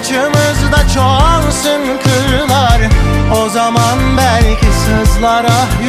Başımızda çoğalsın kırlar. O zaman belki sızlar ah